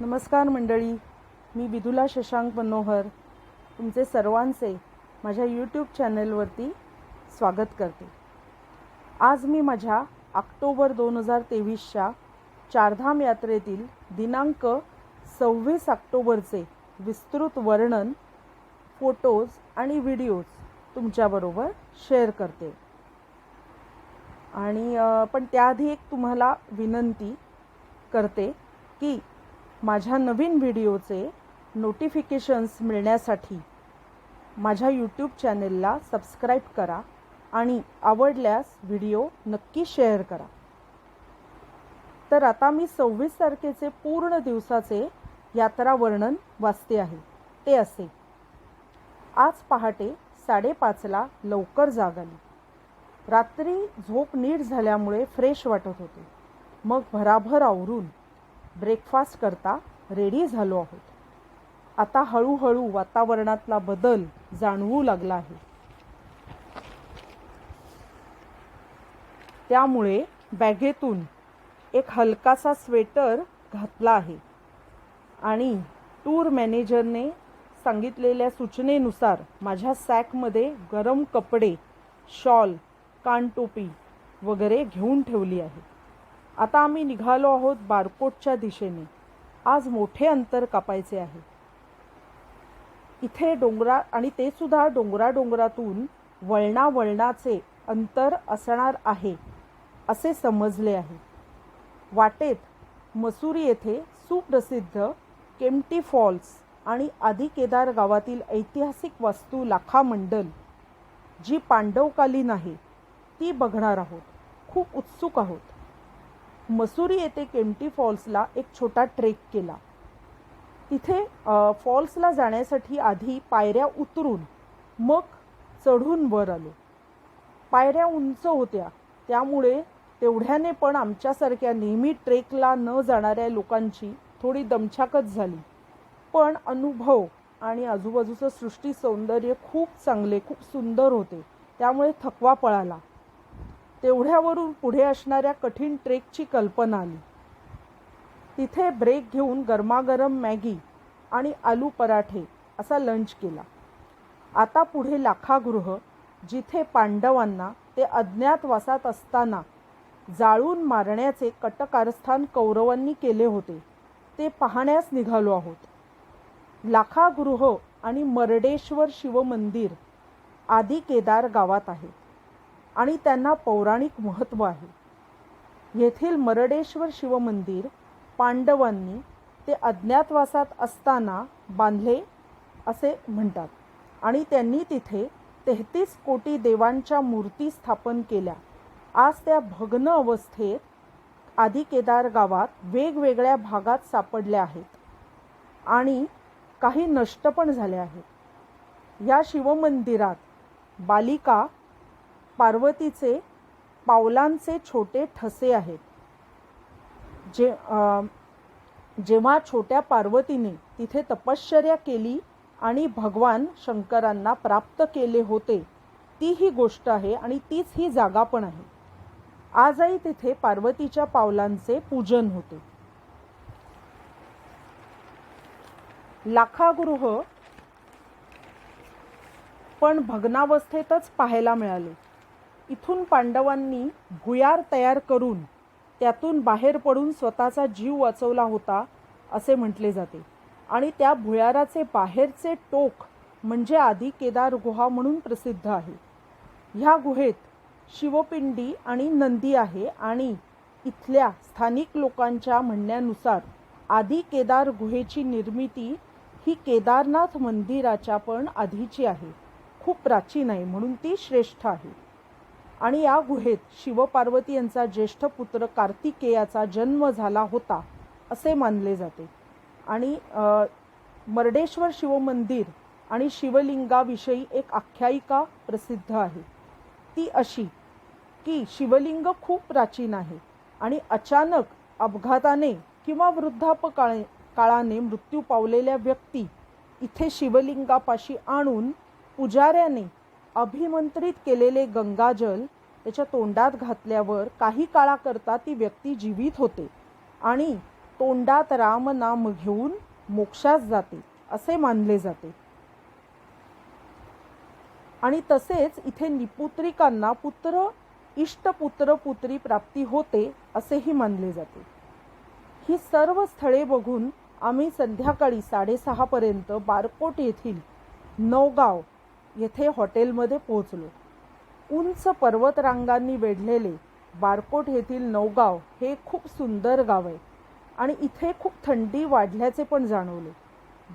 नमस्कार मंडळी मी विदुला शशांक मनोहर तुमचे सर्वांचे माझ्या यूट्यूब चॅनलवरती स्वागत करते. आज मी माझ्या ऑक्टोबर दोन हजार तेवीसच्या चारधाम यात्रेतील दिनांक सव्वीस ऑक्टोबरचे विस्तृत वर्णन फोटोज आणि व्हिडिओज तुमच्याबरोबर शेअर करते. आणि पण त्याआधी एक तुम्हाला विनंती करते की माझ्या नवीन व्हिडिओचे नोटिफिकेशन्स मिळण्यासाठी माझ्या यूट्यूब चॅनेलला सबस्क्राईब करा आणि आवडल्यास व्हिडिओ नक्की शेअर करा. तर आता मी सव्वीस तारखेचे पूर्ण दिवसाचे यात्रा वर्णन वाचते आहे. ते असे. आज पहाटे साडेपाचला लवकर जाग आली. रात्री झोप नीट झाल्यामुळे फ्रेश वाटत होते. मग भराभर आवरून ब्रेकफास्ट करता रेडी झालो आहोत. आता हळूहळू वातावरणातला बदल जाणवू लागला आहे. त्यामुळे बॅगेतून एक हलकासा स्वेटर घातला आहे. आणि टूर मॅनेजरने सांगितलेल्या सूचनेनुसार माझ्या सॅकमध्ये गरम कपडे शॉल कानटोपी वगैरे घेऊन ठेवली आहे. आता आम्ही निघालो आहोत बारकोटच्या दिशेने. आज मोठे अंतर कापायचे आहे. इथे डोंगरा आणि ते सुद्धा डोंगरा डोंगरातून वळणा वळणाचे अंतर असणार आहे असे समजले आहे. वाटेत मसुरी येथे सुप्रसिद्ध केम्प्टी फॉल्स आणि आदी केदार गावातील ऐतिहासिक वास्तू लाखा मंडल जी पांडवकालीन आहे ती बघणार आहोत. खूप उत्सुक आहोत. मसुरी येथे केमटी फॉल्सला एक छोटा ट्रेक केला. तिथे फॉल्सला जाण्यासाठी आधी पायऱ्या उतरून मग चढून वर आलो. पायऱ्या उंच होत्या. त्यामुळे तेवढ्याने पण आमच्यासारख्या नेहमी ट्रेकला न जाणाऱ्या लोकांची थोडी दमछाकच झाली. पण अनुभव आणि आजूबाजूचं सृष्टी सौंदर्य खूप चांगले खूप सुंदर होते. त्यामुळे थकवा पळाला. तेवढ्यावरून पुढे असणाऱ्या कठीण ट्रेकची कल्पना आली. तिथे ब्रेक घेऊन गरमागरम मॅगी आणि आलू पराठे असा लंच केला. आता पुढे लाखागृह जिथे पांडवांना ते अज्ञातवासात असताना जाळून मारण्याचे कटकारस्थान कौरवांनी केले होते ते पाहण्यास निघालो आहोत. लाखागृह आणि मर्डेश्वर शिवमंदिर आदी केदार गावात आहे आणि त्यांना पौराणिक महत्त्व आहे. येथील मरडेश्वर शिवमंदिर पांडवांनी ते अज्ञातवासात असताना बांधले असे म्हणतात आणि त्यांनी तिथे तेहतीस कोटी देवांच्या मूर्ती स्थापन केल्या. आज त्या भग्न अवस्थेत आदी केदार गावात वेगवेगळ्या भागात सापडल्या आहेत आणि काही नष्ट पण झाल्या आहेत. या शिवमंदिरात बालिका पार्वतीचे पावलांचे छोटे ठसे आहेत. जे जेव्हा छोट्या पार्वतीने तिथे तपश्चर्या केली आणि भगवान शंकरांना प्राप्त केले होते ती ही गोष्ट आहे आणि तीच ही जागा पण आहे. आजही तिथे पार्वतीच्या पावलांचे पूजन होते. लाखागृह पण भग्नावस्थेतच पाहायला मिळाले. इथून पांडवांनी भुयार तयार करून त्यातून बाहेर पडून स्वतःचा जीव वाचवला होता असे म्हटले जाते. आणि त्या भुयाराचे बाहेरचे टोक म्हणजे आदी केदार गुहा म्हणून प्रसिद्ध आहे. ह्या गुहेत शिवपिंडी आणि नंदी आहे आणि इथल्या स्थानिक लोकांच्या म्हणण्यानुसार आधी केदार गुहेची निर्मिती ही केदारनाथ मंदिराच्या पण आधीची आहे. खूप प्राचीन आहे म्हणून ती श्रेष्ठ आहे. आणि या गुहेत शिवपार्वती यांचा ज्येष्ठ पुत्र कार्तिकेयाचा जन्म झाला होता असे मानले जाते. आणि मर्डेश्वर शिवमंदिर आणि शिवलिंगाविषयी एक आख्यायिका प्रसिद्ध आहे. ती अशी की शिवलिंग खूप प्राचीन आहे आणि अचानक अपघाताने किंवा वृद्धापकाळे काळाने मृत्यू पावलेल्या व्यक्ती इथे शिवलिंगापाशी आणून पुजाऱ्याने अभिमंत्रित केलेले गंगाजल त्याच्या तोंडात घातल्यावर काही काळाकरता ती व्यक्ती जीवित होते आणि तोंडात राम नाम घेऊन मोक्षास जाते असे मानले जाते. आणि तसेच इथे निपुत्रिकांना पुत्र इष्टपुत्र पुत्री प्राप्ती होते असेही मानले जाते. ही सर्व स्थळे बघून आम्ही संध्याकाळी साडेसहापर्यंत बारकोट येथील नवगाव येथे हॉटेलमध्ये पोहोचलो. उंच पर्वतरांगांनी वेढलेले बारकोट येथील नवगाव हे खूप सुंदर गाव आहे आणि इथे खूप थंडी वाढल्याचे पण जाणवले.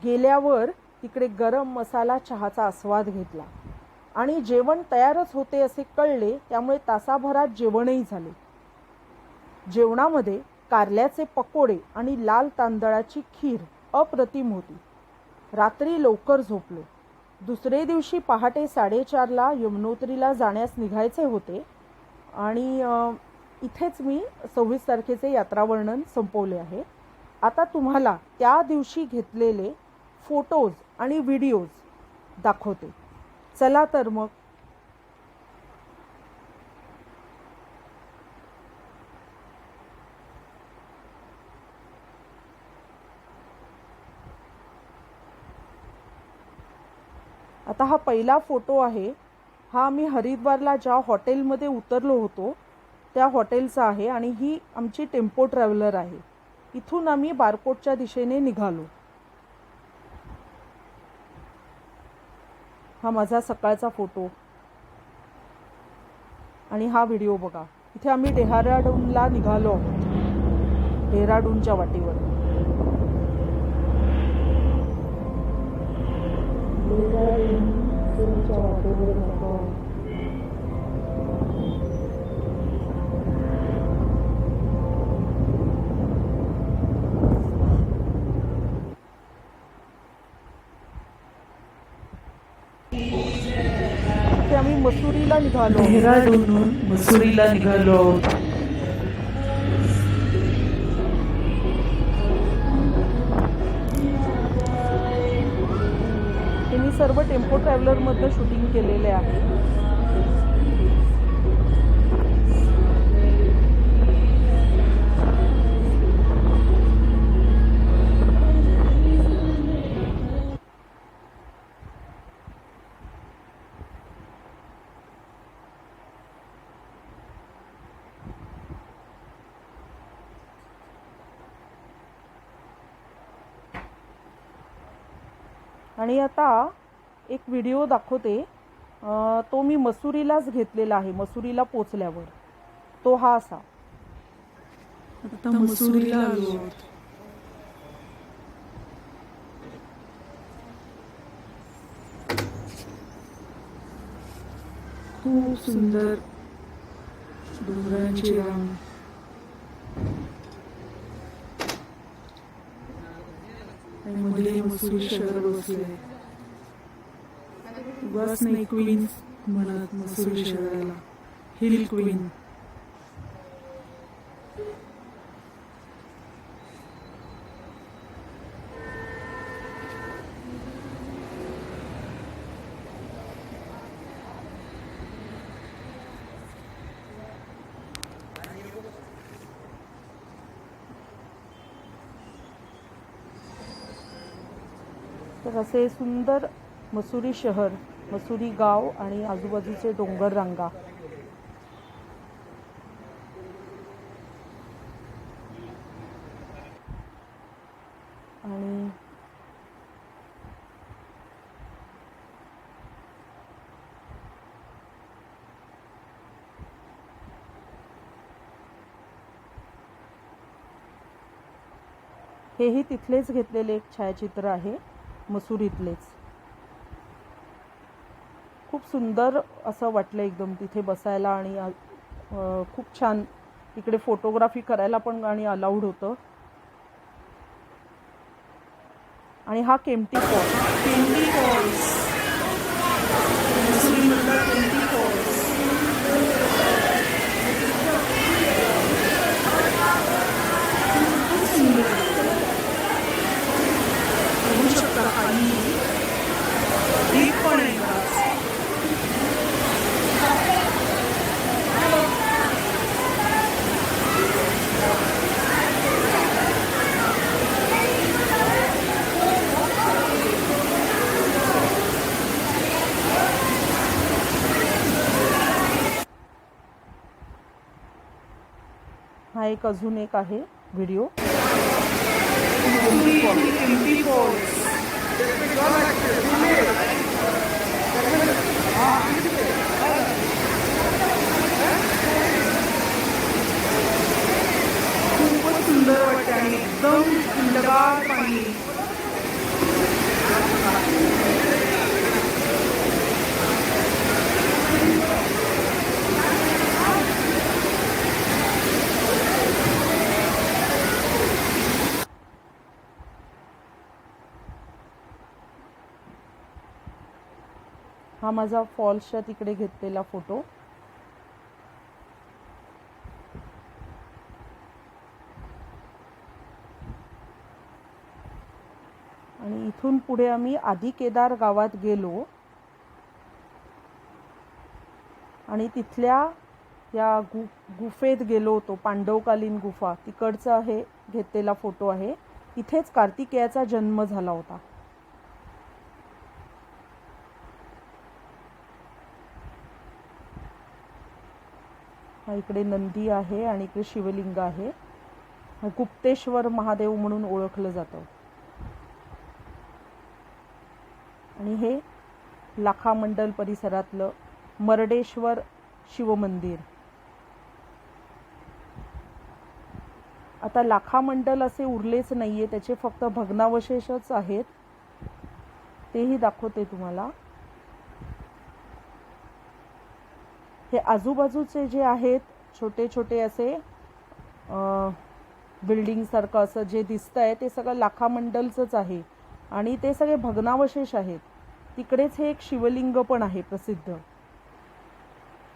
गेल्यावर तिकडे गरम मसाला चहाचा आस्वाद घेतला. आणि जेवण तयारच होते असे कळले त्यामुळे तासाभरात जेवणही झाले. जेवणामध्ये कारल्याचे पकोडे आणि लाल तांदळाची खीर अप्रतिम होती. रात्री लवकर झोपलो. दुसरे दिवशी पहाटे साडेचारला यमुनोत्रीला जाण्यास निघायचे होते. आणि इथेच मी सव्वीस तारखेचे यात्रा वर्णन संपवले आहे. आता तुम्हाला त्या दिवशी घेतलेले फोटोज आणि व्हिडिओज दाखवते. चला तर मग आता हा पहिला फोटो आहे. हा आम्ही हरिद्वारला ज्या हॉटेलमध्ये उतरलो होतो त्या हॉटेलचा आहे आणि ही आमची टेम्पो ट्रॅव्हलर आहे. इथून आम्ही बारकोटच्या दिशेने निघालो. हा माझा सकाळचा फोटो. आणि हा व्हिडिओ बघा. इथे आम्ही डेहराडूनला निघालो डेहराडूनच्या वाटेवर. आम्ही मसुरीला निघालो. मसुरीला निघालो. आहोत मी सर्व टेम्पो ट्रॅव्हलरमध्ये शूटिंग केलेले आहे. आणि आता एक व्हिडिओ दाखवते. तो मी मसुरीलाच घेतलेला आहे मसुरीला पोचल्यावर. तो हा असा. मसुरीला खूप सुंदर डोंगरांची रांग. मध्ये मसुरी शहर बसले उगाच नाही क्वीन म्हणत मसुरी शहराला. हिल क्वीन तर असे सुंदर मसुरी शहर मसुरी गाव आणि आजूबाजूचे डोंगर रांगा. आणि हेही तिथलेच घेतलेले एक छायाचित्र आहे मसुरीतलेच. खूप सुंदर असं वाटलं एकदम तिथे बसायला आणि खूप छान तिकडे फोटोग्राफी करायला पण आणि अलाउड होतं. आणि हा केमटी फॉल फॉल्स एक अजून एक आहे व्हिडिओ. खूपच सुंदर वाटते आणि एकदम थंडगार पाणी. हा माझा फॉल्सच्या तिकडे घेतलेला फोटो आणि इथून पुढे आम्ही आधी केदार गावात गेलो. आणि तिथल्या या गु गुफेत गेलो होतो पांडवकालीन गुफा. तिकडचा हे घेतलेला फोटो आहे. इथेच कार्तिकेयाचा जन्म झाला होता. इकडे नंदी आहे आणि इकडे शिवलिंग आहे. गुप्तेश्वर महादेव म्हणून ओळखलं जातं. आणि हे लाखामंडल परिसरातलं मरडेश्वर शिवमंदिर. आता लाखामंडल असे उरलेच नाहीये त्याचे फक्त भग्नावशेषच आहेत. तेही दाखवते तुम्हाला. हे आजूबाजूचे जे आहेत छोटे छोटे असे बिल्डिंगसारखं असं जे दिसत आहे ते सगळं लाखामंडलचंच आहे. आणि ते सगळे भग्नावशेष आहेत. तिकडेच हे एक शिवलिंग पण आहे प्रसिद्ध.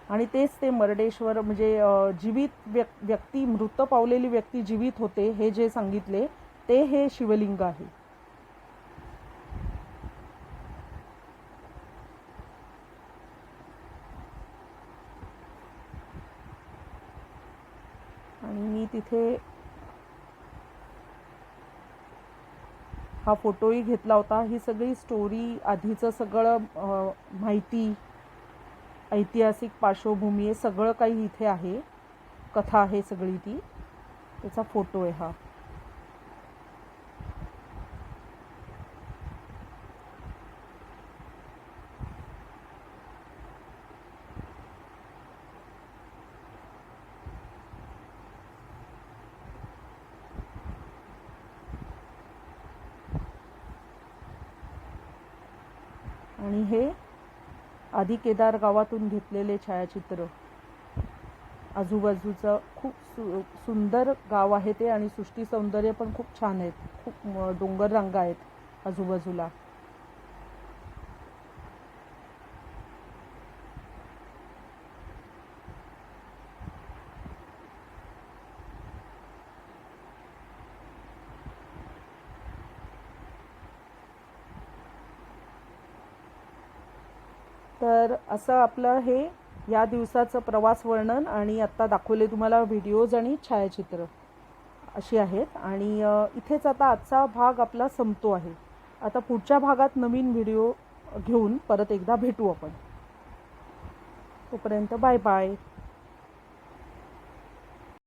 आणि तेच ते मरडेश्वर म्हणजे जीवित व्यक् व्यक्ती मृत पावलेली व्यक्ती जीवित होते हे जे सांगितले ते हे शिवलिंग आहे. इथे तिथे हा फोटोही घेतला होता. ही सगळी स्टोरी आधीचं सगळं माहिती ऐतिहासिक पार्श्वभूमी हे सगळं काही इथे आहे. कथा आहे सगळी ती. त्याचा फोटो आहे हा. आणि हे आधी केदार गावातून घेतलेले छायाचित्र. आजूबाजूचं खूप सु सुंदर गाव आहे ते आणि सृष्टी सौंदर्य पण खूप छान आहेत. खूप डोंगर रांगा आहेत आजूबाजूला. तर असं आपलं हे या दिवसाचं प्रवास वर्णन आणि आत्ता दाखवले तुम्हाला व्हिडिओज आणि छायाचित्र अशी आहेत. आणि इथेच आता आजचा भाग आपला संपतो आहे. आता पुढच्या भागात नवीन व्हिडिओ घेऊन परत एकदा भेटू आपण. तोपर्यंत बाय बाय